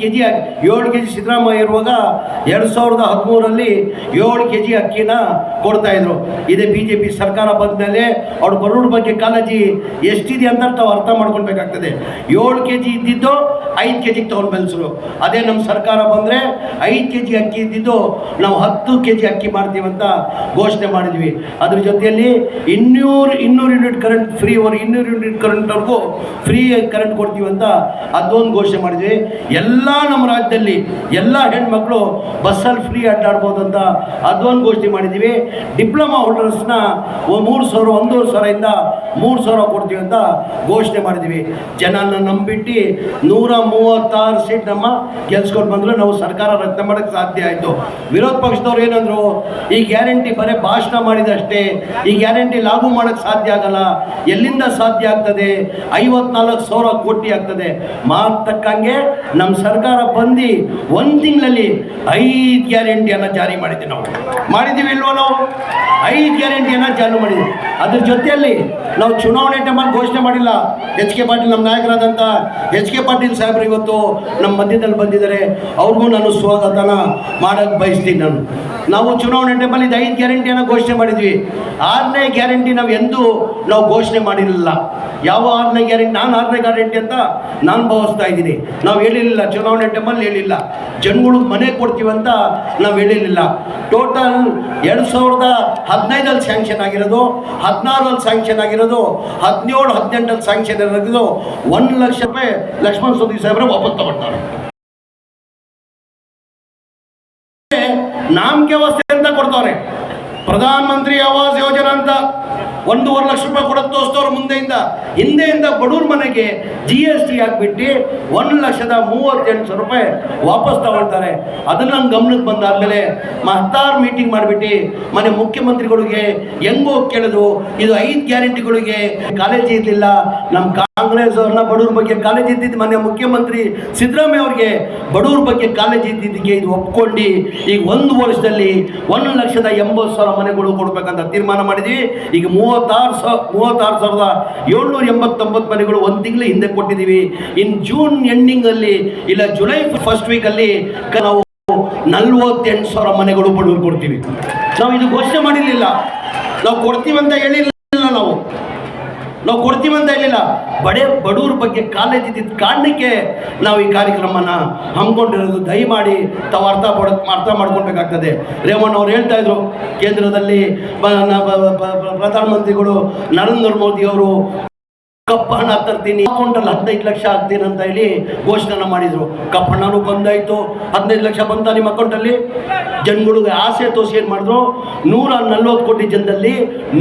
K G ಏಳು K G Siddaramaiah ಇರುವಾಗ ಎರಡು ಸಾವಿರದ ಹದಿಮೂರರಲ್ಲಿ ಏಳು ಕೆ ಜಿ ಅಕ್ಕಿನ ಕೊಡ್ತಾ ಇದ್ರು. ಇದೇ ಬಿ ಜೆ ಪಿ ಸರ್ಕಾರ ಬಂದಮೇಲೆ ಅವ್ರ ಬಡವ್ರ ಬಗ್ಗೆ ಕಾಳಜಿ ಎಷ್ಟಿದೆ ಅಂತ ತಾವು ಅರ್ಥ ಮಾಡ್ಕೊಳ್ಬೇಕಾಗ್ತದೆ. ಏಳು ಕೆ ಜಿ ಇದ್ದಿದ್ದು ಐದು ಕೆ ಜಿಗೆ ತೊಗೊಂಡು ಬೆಳೆಸರು. ಅದೇ ನಮ್ಮ ಸರ್ಕಾರ ಬಂದರೆ ಐದು ಕೆ ಜಿ ಅಕ್ಕಿ ಇದ್ದಿದ್ದು ನಾವು ಹತ್ತು ಕೆ ಜಿ ಅಕ್ಕಿ ಮಾಡ್ತೀವಿ ಅಂತ ಘೋಷಣೆ ಮಾಡಿದ್ವಿ. ಅದ್ರ ಜೊತೆಯಲ್ಲಿ ಇನ್ನೂರು ಇನ್ನೂರು ಯೂನಿಟ್ ಕರೆಂಟ್ ಫ್ರೀ ಅವರು ಇನ್ನೂರು ಯೂನಿಟ್ ಕರೆಂಟ್ವರೆಗೂ ಫ್ರೀ ಕರೆಂಟ್ ಕೊಡ್ತೀವಿ ಅಂತ ಅದೊಂದು ಘೋಷಣೆ ಮಾಡಿದ್ವಿ. ಎಲ್ಲ ನಮ್ಮ ರಾಜ್ಯದಲ್ಲಿ ಎಲ್ಲ ಹೆಣ್ಮಕ್ಳು ಬಸ್ಸಲ್ಲಿ ಫ್ರೀ ಅಡ್ಡಾಡ್ಬೋದು ಅಂತ ಅದೊಂದು ಘೋಷಣೆ ಮಾಡಿದ್ದೀವಿ. ಡಿಪ್ಲೊಮಾ ಹೋಲ್ಡರ್ಸ್ನ ಮೂರು ಸಾವಿರ, ಒಂದೂವರೆ ಸಾವಿರದಿಂದ ಮೂರು ಸಾವಿರ ಕೊಡ್ತೀವಿ ಅಂತ ಘೋಷಣೆ ಮಾಡಿದ್ದೀವಿ. ಜನನ ನಂಬಿಟ್ಟು ನೂರ ಮೂವತ್ತಾರು ಸೀಟ್ ನಮ್ಮ ಗೆಲ್ಸ್ಕೊಂಡು ಬಂದ್ರು. ನಾವು ಸರ್ಕಾರ ರಚನೆ ಮಾಡೋಕ್ಕೆ ಸಾಧ್ಯ ಆಯಿತು. ವಿರೋಧ ಪಕ್ಷದವ್ರು ಏನಂದರು, ಈ ಗ್ಯಾರಂಟಿ ಬರೀ ಭಾಷಣ ಮಾಡಿದಷ್ಟೇ ಈ ಗ್ಯಾರಂಟಿ ಲಾಗು ಮಾಡೋಕ್ಕೆ ಸಾಧ್ಯ ಆಗಲ್ಲ. ಎಲ್ಲಿಂದ ಸಾಧ್ಯ ಆಗ್ತದೆ? ಐವತ್ನಾಲ್ಕು ಸಾವಿರ ಕೋಟಿ ಆಗ್ತದೆ. ಮಾತಕ್ಕಂಗೆ ತಕ್ಕಂಗೆ ನಮ್ಮ ಸರ್ಕಾರ ಬಂದು ಒಂದು ತಿಂಗಳಲ್ಲಿ ಐದು ಗ್ಯಾರಂಟಿಯನ್ನು ಜಾರಿ ಮಾಡಿದ್ದೀವಿ ನಾವು. ಮಾಡಿದ್ದೀವಿ ಇಲ್ವೋ ನಾವು? ಐದು ಗ್ಯಾರಂಟಿಯನ್ನು ಚಾಲು ಮಾಡಿದ್ವಿ. ಅದ್ರ ಜೊತೆಯಲ್ಲಿ ನಾವು ಚುನಾವಣೆ ಟೈಮಲ್ಲಿ ಘೋಷಣೆ ಮಾಡಿಲ್ಲ. ಎಚ್ ಕೆ ಪಾಟೀಲ್ ನಮ್ಮ ನಾಯಕರಾದಂಥ ಎಚ್ ಕೆ ಪಾಟೀಲ್ ಸಾಹೇಬರು ಇವತ್ತು ನಮ್ಮ ಮಧ್ಯದಲ್ಲಿ ಬಂದಿದ್ದಾರೆ. ಅವ್ರಿಗೂ ನಾನು ಸ್ವಾಗತನ ಮಾಡೋಕ್ಕೆ ಬಯಸ್ತೀನಿ ನಾನು. ನಾವು ಚುನಾವಣೆ ಟೈಮಲ್ಲಿ ಐದು ಗ್ಯಾರಂಟಿಯನ್ನು ಘೋಷಣೆ ಮಾಡಿದ್ವಿ. ಆರನೇ ಗ್ಯಾರಂಟಿ ನಾವು ಎಂದೂ ನಾವು ಘೋಷಣೆ ಮಾಡಿರಲಿಲ್ಲ. ಯಾವ ಆರನೇ ಗ್ಯಾರಂಟಿ ನಾನು ಆರನೇ ಗ್ಯಾರಂಟಿ ಅಂತ ನಾನು ಭಾವಿಸ್ತಾ ಇದ್ದೀನಿ. ನಾವು ಹೇಳಿರಲಿಲ್ಲ, ಚುನಾವಣೆ ಟೈಮಲ್ಲಿ ಹೇಳಿಲ್ಲ ಜನಗಳು ಮನೆ ಕೊಡ್ತೀವಿ ಅಂತ ನಾವು ಹೇಳಿರಲಿಲ್ಲ. ಟೋಟಲ್ ಎರಡು ಸಾವಿರದ ಹದಿನೈದಲ್ಲಿ ಸ್ಯಾಂಕ್ಷನ್ ಆಗಿರೋದು ಹದಿನಾರಲ್ಲಿ ಸ್ಯಾಂಕ್ಷನ್ ಆಗಿರೋದು, ಹದಿನೇಳು ಹದಿನೆಂಟಲ್ಲಿ ಸ್ಯಾಂಕ್ಷನ್ ಆಗಿರೋದು, ಒಂದು ಲಕ್ಷ ರೂಪಾಯಿ ಲಕ್ಷ್ಮಣ ಸುದ್ದಿ ಸಾಹೇಬ್ರೆ ವಾಪಸ್ ತಗೊಳ್ತಾರೆ ನಾಮಕೆ ವ್ಯವಸ್ಥೆ ಅಂತ ಕೊಡ್ತಾರೆ ಪ್ರಧಾನ ಮಂತ್ರಿ ಅಂತ ಒಂದೂವರೆ ಲಕ್ಷ ರೂಪಾಯಿ ಕೊಡೋದು ತೋರಿಸ್ತವ್ರು ಮುಂದೆಯಿಂದ. ಹಿಂದೆಯಿಂದ ಬಡವ್ರ ಮನೆಗೆ ಜಿ ಎಸ್ ಟಿ ಹಾಕ್ಬಿಟ್ಟು ಒಂದು ಲಕ್ಷದ ಮೂವತ್ತೆಂಟು ಸಾವಿರ ರೂಪಾಯಿ ವಾಪಸ್ ತಗೊಳ್ತಾರೆ. ಅದನ್ನ ನಮ್ಮ ಗಮನಕ್ಕೆ ಬಂದಾದ್ಮೇಲೆ ಮಹತ್ತಾರ್ ಮೀಟಿಂಗ್ ಮಾಡಿಬಿಟ್ಟು ಮನೆ ಮುಖ್ಯಮಂತ್ರಿಗಳಿಗೆ ಹೆಂಗೋ ಕೇಳಿದ್ರು, ಇದು ಐದು ಗ್ಯಾರಂಟಿಗಳಿಗೆ ಕಾಲೇಜ್ ಇರಲಿಲ್ಲ. ನಮ್ಮ ಕಾಂಗ್ರೆಸ್ ಅವ್ರನ್ನ ಬಡವ್ರ ಬಗ್ಗೆ ಕಾಲೇಜ್ ಇದ್ದಿದ್ದು ಮನೆ ಮುಖ್ಯಮಂತ್ರಿ ಸಿದ್ದರಾಮಯ್ಯ ಅವ್ರಿಗೆ ಬಡವ್ರ ಬಗ್ಗೆ ಕಾಲೇಜ್ ಇದ್ದಿದ್ದಕ್ಕೆ ಇದು ಒಪ್ಕೊಂಡು ಈಗ ಒಂದು ವರ್ಷದಲ್ಲಿ ಒಂದು ಲಕ್ಷದ ಎಂಬತ್ತು ಸಾವಿರ ಮನೆಗಳು ಕೊಡಬೇಕಂತ ತೀರ್ಮಾನ ಮಾಡಿದ್ವಿ. ಈಗ ಮೂವತ್ತಾರು ಸಾವಿರ ಮೂವತ್ತಾರು ಸಾವಿರದ ಏಳ್ನೂರ ಎಂಬತ್ತೊಂಬತ್ತು ಮನೆಗಳು ಒಂದು ತಿಂಗಳು ಹಿಂದೆ ಕೊಟ್ಟಿದ್ದೀವಿ. ಇನ್ ಜೂನ್ ಎಂಡಿಂಗಲ್ಲಿ ಇಲ್ಲ ಜುಲೈ ಫಸ್ಟ್ ವೀಕ್ ಅಲ್ಲಿ ನಾವು ನಲ್ವತ್ತೆಂಟು ಸಾವಿರ ಮನೆಗಳು ಬಡವ್ರು ಕೊಡ್ತೀವಿ. ನಾವು ಇದು ಘೋಷಣೆ ಮಾಡಿರಲಿಲ್ಲ. ನಾವು ಕೊಡ್ತೀವಿ ಅಂತ ಹೇಳಿರಲಿಲ್ಲ. ನಾವು ನಾವು ಕೊಡ್ತೀವಿ ಅಂತ ಹೇಳಿಲ್ಲ ಬಡ ಬಡವ್ರ ಬಗ್ಗೆ ಕಾಲೇಜಿದ್ದ ಕಾರಣಕ್ಕೆ ನಾವು ಈ ಕಾರ್ಯಕ್ರಮನ ಹಮ್ಮಿಕೊಂಡಿರೋದು ದಯಮಾಡಿ ತಾವು ಅರ್ಥ ಪಡ, ಅರ್ಥ ಮಾಡ್ಕೊಳ್ಬೇಕಾಗ್ತದೆ. ರೇವಣ್ಣ ಅವ್ರು ಹೇಳ್ತಾ ಇದ್ರು, ಕೇಂದ್ರದಲ್ಲಿ ಪ್ರಧಾನಮಂತ್ರಿಗಳು ನರೇಂದ್ರ ಮೋದಿ ಅವರು ಕಪ್ಪು ಹಣ ತರ್ತೀನಿ ಅಕೌಂಟಲ್ಲಿ ಹದಿನೈದು ಲಕ್ಷ ಹಾಕ್ತೀನಿ ಅಂತ ಹೇಳಿ ಘೋಷಣೆ ಮಾಡಿದ್ರು. ಕಪ್ಪು ಹಣನೂ ಬಂದಾಯ್ತು. ಹದಿನೈದು ಲಕ್ಷ ಬಂತ ನಿಮ್ಮ ಅಕೌಂಟಲ್ಲಿ? ಜನಗಳಿಗೆ ಆಸೆ ತೋರಿಸಿ ಏನು ಮಾಡಿದ್ರು? ನೂರ ನಲ್ವತ್ತು ಕೋಟಿ ಜನದಲ್ಲಿ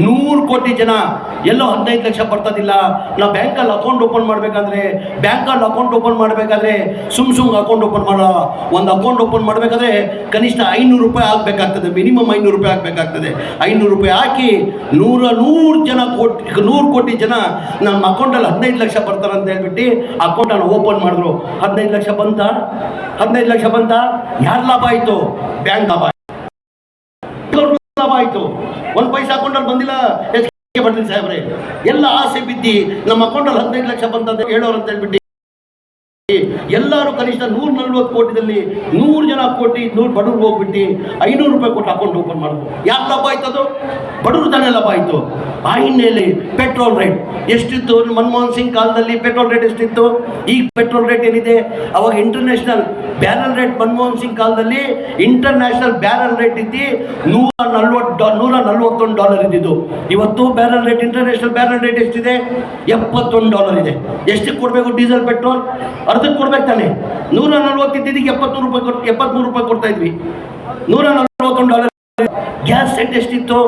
ನೂರು ಕೋಟಿ ಜನ, ಎಲ್ಲೋ ಹದಿನೈದು ಲಕ್ಷ ಬರ್ತದಿಲ್ಲ. ನಾವು ಬ್ಯಾಂಕಲ್ಲಿ ಅಕೌಂಟ್ ಓಪನ್ ಮಾಡಬೇಕಾದ್ರೆ, ಬ್ಯಾಂಕಲ್ಲಿ ಅಕೌಂಟ್ ಓಪನ್ ಮಾಡಬೇಕಾದ್ರೆ, ಸುಮ್ ಸುಮ್ ಅಕೌಂಟ್ ಓಪನ್ ಮಾಡೋ. ಒಂದು ಅಕೌಂಟ್ ಓಪನ್ ಮಾಡಬೇಕಾದ್ರೆ ಕನಿಷ್ಠ ಐನೂರು ರೂಪಾಯಿ ಆಗಬೇಕಾಗ್ತದೆ. ಮಿನಿಮಮ್ ಐನೂರು ರೂಪಾಯಿ ಆಗಬೇಕಾಗ್ತದೆ. ಐನೂರು ರೂಪಾಯಿ ಹಾಕಿ ನೂರ ನೂರು ಜನ ಕೋಟಿ, ನೂರು ಕೋಟಿ ಜನ ನಮ್ಮ ಅಕೌಂಟಲ್ಲಿ ಹದಿನೈದು ಲಕ್ಷ ಬರ್ತಾರಂತ ಹೇಳ್ಬಿಟ್ಟು ಅಕೌಂಟನ್ನು ಓಪನ್ ಮಾಡಿದ್ರು. ಹದಿನೈದು ಲಕ್ಷ ಬಂತ? ಹದಿನೈದು ಲಕ್ಷ ಬಂತ? ಯಾರು ಲಾಭ ಆಯಿತು? ಬ್ಯಾಂಕ್ ಲಾಭ. ಲಾಭ ಆಯಿತು. ಒಂದು ಪೈಸಾ ಅಕೌಂಟಲ್ಲಿ ಬಂದಿಲ್ಲ. ಎಚ್ ಕೆ ಪಾಟೀಲ್ ಸಾಹೇಬ್ರೆ. ಎಲ್ಲ ಆಸೆ ಬಿದ್ದಿ ನಮ್ಮ ಅಕೌಂಟಲ್ಲಿ ಹದಿನೈದು ಲಕ್ಷ ಬಂತ ಹೇಳೋರು ಅಂತ ಹೇಳ್ಬಿಟ್ಟು ಎಲ್ಲರೂ ಕನಿಷ್ಠ ನೂರ ನಲ್ವತ್ತು ಕೋಟಿದಲ್ಲಿ ನೂರು ಜನ ಕೋಟಿ ನೂರು ಬಡವ್ರಿಗೆ ಹೋಗ್ಬಿಟ್ಟು ಐನೂರು ರೂಪಾಯಿ ಕೊಟ್ಟು ಅಕೌಂಟ್ ಓಪನ್ ಮಾಡಿದ್ರು ಯಾಕೆ ಲಾಭ ಆಯ್ತು ಅದು? ಬಡವರು ತಾನೇ ಲಾಭ ಆಯಿತು. ಹಿನ್ನೆಲೆ ಪೆಟ್ರೋಲ್ ರೇಟ್ ಎಷ್ಟಿತ್ತು? ಮನಮೋಹನ್ ಸಿಂಗ್ ಕಾಲದಲ್ಲಿ ಪೆಟ್ರೋಲ್ ರೇಟ್ ಎಷ್ಟಿತ್ತು? ಈಗ ಪೆಟ್ರೋಲ್ ರೇಟ್ ಏನಿದೆ? ಅವಾಗ international barrel rate Manmohan Singh ಕಾಲದಲ್ಲಿ ಇಂಟರ್ನ್ಯಾಷನಲ್ ಬ್ಯಾರಲ್ ರೇಟ್ ಇದ್ದು ನೂರ ನಲ್ವತ್ತು ನೂರ ನಲ್ವತ್ತೊಂದು ಡಾಲರ್ ಇದ್ದಿದ್ದು. ಇವತ್ತು barrel rate international barrel rate ಎಷ್ಟಿದೆ? ಎಪ್ಪತ್ತೊಂದು ಡಾಲರ್ ಇದೆ. ಎಷ್ಟಕ್ಕೆ ಕೊಡಬೇಕು? ಡೀಸೆಲ್ ಪೆಟ್ರೋಲ್ ಅರ್ಧಕ್ಕೆ ಕೊಡ್ಬೇಕು ತಾನೆ. ನೂರ ನಲ್ವತ್ತು ಇದ್ದಿದ್ದಕ್ಕೆ ಎಪ್ಪತ್ಮೂರು ರೂಪಾಯಿ ಕೊಟ್ಟು ಎಪ್ಪತ್ಮೂರು ರೂಪಾಯಿ ಕೊಡ್ತಾ ಇದ್ವಿ. ನೂರ ನಲ್ವತ್ತೊಂದು ಡಾಲರ್ ಗ್ಯಾಸ್ ಸೆಟ್ ಎಷ್ಟಿತ್ತು?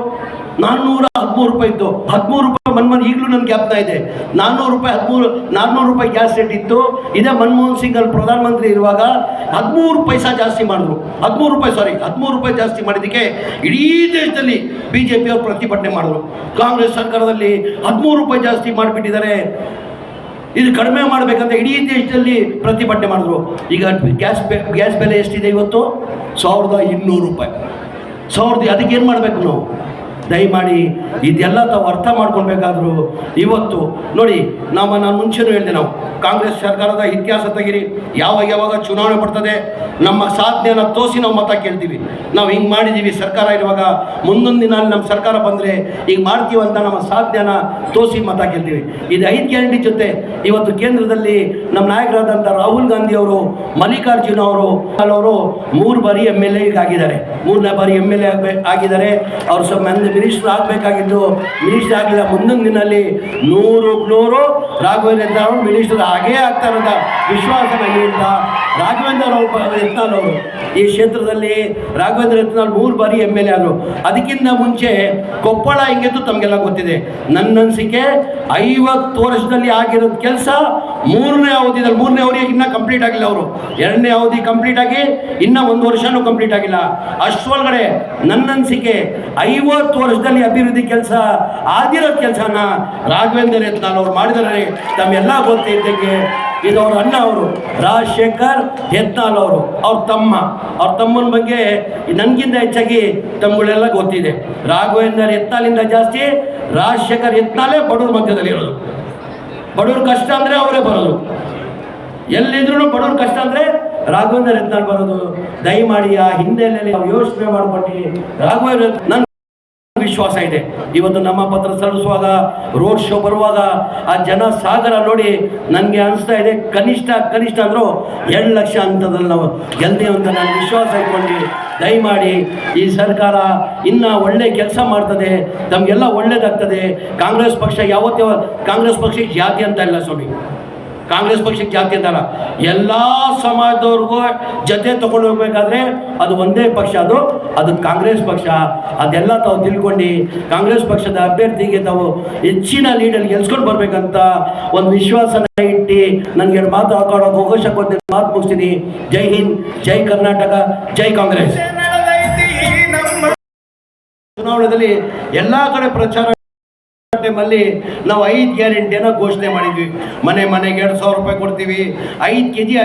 ನಾನ್ನೂರ ಹದಿಮೂರು ರೂಪಾಯಿ ಇತ್ತು. ಹದಿಮೂರು ರೂಪಾಯಿ ಮನ್ಮೋಹನ್ ಈಗಲೂ ನನ್ಗೆ ಜ್ಞಾಪನ ಇದೆ. ನಾನ್ನೂರು ರೂಪಾಯಿ ಹದಿಮೂರು, ನಾನ್ನೂರು ರೂಪಾಯಿ ಗ್ಯಾಸ್ ಸೆಟ್ ಇತ್ತು. ಇದೇ ಮನಮೋಹನ್ ಸಿಂಗ್ ಅಲ್ಲಿ ಪ್ರಧಾನಮಂತ್ರಿ ಇರುವಾಗ ಹದಿಮೂರು ಪೈಸಾ ಜಾಸ್ತಿ ಮಾಡಿದ್ರು. ಹದಿಮೂರು ರೂಪಾಯಿ ಸಾರಿ ಹದಿಮೂರು ರೂಪಾಯಿ ಜಾಸ್ತಿ ಮಾಡಿದ್ದಕ್ಕೆ ಇಡೀ ದೇಶದಲ್ಲಿ ಬಿ ಜೆ ಪಿಯವರು ಪ್ರತಿಭಟನೆ ಮಾಡಿದ್ರು. ಕಾಂಗ್ರೆಸ್ ಸರ್ಕಾರದಲ್ಲಿ ಹದಿಮೂರು ರೂಪಾಯಿ ಜಾಸ್ತಿ ಮಾಡಿಬಿಟ್ಟಿದ್ದಾರೆ. ಇದು ಕಡಿಮೆ ಮಾಡಬೇಕಂತ ಇಡೀ ದೇಶದಲ್ಲಿ ಪ್ರತಿಭಟನೆ ಮಾಡಿದ್ರು. ಈಗ ಗ್ಯಾಸ್ ಗ್ಯಾಸ್ ಬೆಲೆ ಎಷ್ಟಿದೆ ಇವತ್ತು? ಸಾವಿರದ ಇನ್ನೂರು ರೂಪಾಯಿ. ಸಾವಿರದ, ಅದಕ್ಕೆ ಏನು ಮಾಡಬೇಕು ನಾವು? ದಯಮಾಡಿ ಇದೆಲ್ಲ ತಾವು ಅರ್ಥ ಮಾಡ್ಕೊಳ್ಬೇಕಾದ್ರು ಇವತ್ತು, ನೋಡಿ, ನಮ್ಮ ನಾನು ಮುಂಚೆನೂ ಹೇಳಿದೆ ನಾವು, ಕಾಂಗ್ರೆಸ್ ಸರ್ಕಾರದ ಇತಿಹಾಸ ತೆಗಿರಿ, ಯಾವಾಗ ಯಾವಾಗ ಚುನಾವಣೆ ಬರ್ತದೆ, ನಮ್ಮ ಸಾಧ್ಯನ ತೋಸಿ ನಾವು ಮತ ಕೇಳ್ತೀವಿ. ನಾವು ಹಿಂಗೆ ಮಾಡಿದ್ದೀವಿ ಸರ್ಕಾರ ಇರುವಾಗ ಮುಂದೊಂದು ದಿನ ನಮ್ಮ ಸರ್ಕಾರ ಬಂದರೆ ಈಗ ಅಂತ ನಮ್ಮ ಸಾಧ್ಯನ ತೋಸಿ ಮತ ಕೇಳ್ತೀವಿ. ಇದು ಐದು ಗ್ಯಾರಂಟಿ ಜೊತೆ, ಇವತ್ತು ಕೇಂದ್ರದಲ್ಲಿ ನಮ್ಮ ನಾಯಕರಾದಂಥ ರಾಹುಲ್ ಗಾಂಧಿ ಅವರು, ಮಲ್ಲಿಕಾರ್ಜುನ ಅವರು ಅವರು ಮೂರು ಬಾರಿ ಎಂ ಎಲ್ ಎ ಆಗಿದ್ದಾರೆ ಮೂರನೇ ಬಾರಿ ಎಂ ಎಲ್ ಎ ಆಗಿದ್ದಾರೆ. ಅವರು ಸ್ವಲ್ಪ ಮಿನಿಸ್ಟರ್ ಆಗಬೇಕಾಗಿತ್ತು ಮಿನಿಸ್ಟರ್ ಆಗಲಿಲ್ಲ. ಮುಂದಿನ ದಿನಲ್ಲಿ ನೂರು ನೂರು ರಾಘವೇಂದ್ರ ಅವರು ಮಿನಿಸ್ಟರ್ ಹಾಗೇ ಆಗ್ತಾರಂತ ವಿಶ್ವಾಸ ಅಂತ ರಾಘವೇಂದ್ರ ಯತ್ನಾಳ್ ಅವರು. ಈ ಕ್ಷೇತ್ರದಲ್ಲಿ ರಾಘವೇಂದ್ರ ಯತ್ನಾಳ್ ಮೂರು ಬಾರಿ ಎಂ ಎಲ್ ಎ ಆದರು. ಅದಕ್ಕಿಂತ ಮುಂಚೆ ಕೊಪ್ಪಳ ಹಿಂಗೆದ್ದು ತಮಗೆಲ್ಲ ಗೊತ್ತಿದೆ. ನನ್ನ ಅನಿಸಿಕೆ ಐವತ್ತು ವರ್ಷದಲ್ಲಿ ಆಗಿರೋ ಕೆಲಸ ಮೂರನೇ ಅವಧಿದಲ್ಲಿ, ಮೂರನೇ ಅವಧಿ ಇನ್ನೂ ಕಂಪ್ಲೀಟ್ ಆಗಿಲ್ಲ ಅವರು. ಎರಡನೇ ಅವಧಿ ಕಂಪ್ಲೀಟ್ ಆಗಿ ಇನ್ನೂ ಒಂದು ವರ್ಷನೂ ಕಂಪ್ಲೀಟ್ ಆಗಿಲ್ಲ. ಅಷ್ಟೊಳಗಡೆ ನನ್ನ ಅನಿಸಿಕೆ ಐವತ್ತು ವರ್ಷದಲ್ಲಿ ಅಭಿವೃದ್ಧಿ ಕೆಲಸ ಆಗಿರೋ ಕೆಲಸನ ರಾಘವೇಂದ್ರ ಯತ್ನಾಳ್ ಅವರು ಮಾಡಿದರೆ ತಮ್ಮೆಲ್ಲ ಗೊತ್ತಿದ್ದಕ್ಕೆ ಇದು ಅವ್ರ ಅಣ್ಣ ಅವರು, ರಾಜಶೇಖರ್ ಹೆತ್ತಾಲ್ ಅವರು, ಅವ್ರ ತಮ್ಮ. ಅವ್ರ ತಮ್ಮನ ಬಗ್ಗೆ ನನಗಿಂತ ಹೆಚ್ಚಾಗಿ ತಮ್ಮಗಳೆಲ್ಲ ಗೊತ್ತಿದೆ. ರಾಘವೇಂದ್ರ ಹೆತ್ತಾಲಿಂದ ಜಾಸ್ತಿ, ರಾಜಶೇಖರ್ ಎತ್ತಾಲೇ ಬಡವ್ರ ಮಧ್ಯದಲ್ಲಿ ಇರೋದು. ಬಡವ್ರ ಕಷ್ಟ ಅಂದರೆ ಅವರೇ ಬರೋದು. ಎಲ್ಲಿದ್ರು ಬಡವ್ರ ಕಷ್ಟ ಅಂದರೆ ರಾಘವೇಂದ್ರ ಯತ್ನಾಳ್ ಬರೋದು. ದಯಮಾಡಿ ಆ ಹಿನ್ನೆಲೆಯಲ್ಲಿ ಯೋಚನೆ ಮಾಡ್ಕೊಂಡು ರಾಘವೇಂದ್ರ ವಿಶ್ವಾಸ ಇದೆ. ಇವತ್ತು ನಮ್ಮ ಪತ್ರ ಸಲ್ಲಿಸುವಾಗ ರೋಡ್ ಶೋ ಬರುವಾಗ ಆ ಜನ ಸಾಗರ ನೋಡಿ ನನಗೆ ಅನಿಸ್ತಾ ಇದೆ, ಕನಿಷ್ಠ ಕನಿಷ್ಠ ಅಂದರೂ ಎರಡು ಲಕ್ಷ ಹಂತದಲ್ಲಿ ನಾವು ಗೆಲ್ದೇವು ಅಂತ ನಾನು ವಿಶ್ವಾಸ ಇಟ್ಕೊಂಡು ದಯಮಾಡಿ ಈ ಸರ್ಕಾರ ಇನ್ನೂ ಒಳ್ಳೆ ಕೆಲಸ ಮಾಡ್ತದೆ, ನಮಗೆಲ್ಲ ಒಳ್ಳೇದಾಗ್ತದೆ. ಕಾಂಗ್ರೆಸ್ ಪಕ್ಷ ಯಾವತ್ತೇ, ಕಾಂಗ್ರೆಸ್ ಪಕ್ಷ ಜಾತಿ ಅಂತ ಇಲ್ಲ ಸ್ವಾಮಿ. ಕಾಂಗ್ರೆಸ್ ಪಕ್ಷಕ್ಕೆ ಜಾತಿ ಅಂತಲ್ಲ ಎಲ್ಲ ಸಮಾಜದವ್ರಿಗೂ ಜೊತೆ ತಗೊಂಡು ಹೋಗ್ಬೇಕಾದ್ರೆ ಅದು ಒಂದೇ ಪಕ್ಷ ಅದು ಅದು ಕಾಂಗ್ರೆಸ್ ಪಕ್ಷ. ಅದೆಲ್ಲ ತಾವು ತಿಳ್ಕೊಂಡು ಕಾಂಗ್ರೆಸ್ ಪಕ್ಷದ ಅಭ್ಯರ್ಥಿಗೆ ತಾವು ಹೆಚ್ಚಿನ ಲೀಡಲ್ಲಿ ಗೆಲ್ಸ್ಕೊಂಡು ಬರ್ಬೇಕಂತ ಒಂದು ವಿಶ್ವಾಸನ ಇಟ್ಟು ನನಗೆ ಎರಡು ಮಾತು ಹಾಕೊಳ್ಳೋಕೆ ಅವಕಾಶ ಕೊಟ್ಟು ಮಾತು ಮುಗಿಸ್ತೀನಿ. ಜೈ ಹಿಂದ್ ಜೈ ಕರ್ನಾಟಕ ಜೈ ಕಾಂಗ್ರೆಸ್. ಚುನಾವಣೆಯಲ್ಲಿ ಎಲ್ಲ ಕಡೆ ಪ್ರಚಾರ ಟೈಮಲ್ಲಿ ನಾವು ಐದು ಗ್ಯಾರಂಟಿಯನ್ನು ಘೋಷಣೆ ಮಾಡಿದ್ವಿ. ಮನೆ ಮನೆಗೆ ಎರಡು ಸಾವಿರ ರೂಪಾಯಿ ಕೊಡ್ತೀವಿ. ಐದು ಕೆ ಜಿ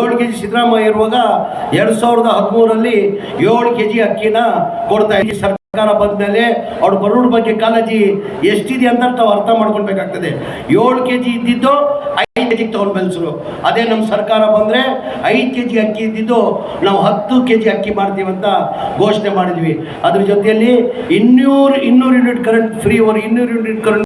ಏಳು ಕೆ ಜಿ ಸಿದ್ದರಾಮಯ್ಯ ಇರುವಾಗ ಎರಡು ಸಾವಿರದ ಹದಿಮೂರರಲ್ಲಿ ಏಳು ಕೆ ಜಿ ಅಕ್ಕಿನ ಕೊಡ್ತಾ ಇದ್ವಿ. ಬಂದಮೇಲೆ ಅವ್ರು ಬರೋಡ್ ಬಗ್ಗೆ ಕಾಳಜಿ ಎಷ್ಟಿದೆ ಅಂತ ತಾವು ಅರ್ಥ ಮಾಡ್ಕೊಳ್ಬೇಕಾಗ್ತದೆ. ಏಳು ಕೆ ಜಿ ಇದ್ದಿದ್ದು ಐದು ಕೆ ಜಿಗೆ ತೊಗೊಂಡು ಬೆಳೆಸರು ಅದೇ ನಮ್ಮ ಸರ್ಕಾರ ಬಂದರೆ ಐದು ಕೆ ಜಿ ಅಕ್ಕಿ ಇದ್ದಿದ್ದು ನಾವು ಹತ್ತು ಕೆ ಜಿ ಅಕ್ಕಿ ಮಾಡ್ತೀವಿ ಅಂತ ಘೋಷಣೆ ಮಾಡಿದ್ವಿ. ಅದ್ರ ಜೊತೆಯಲ್ಲಿ ಇನ್ನೂರು ಇನ್ನೂರು ಯೂನಿಟ್ ಕರೆಂಟ್ ಫ್ರೀ ಅವರು ಇನ್ನೂರು ಯೂನಿಟ್ ಕರೆಂಟ್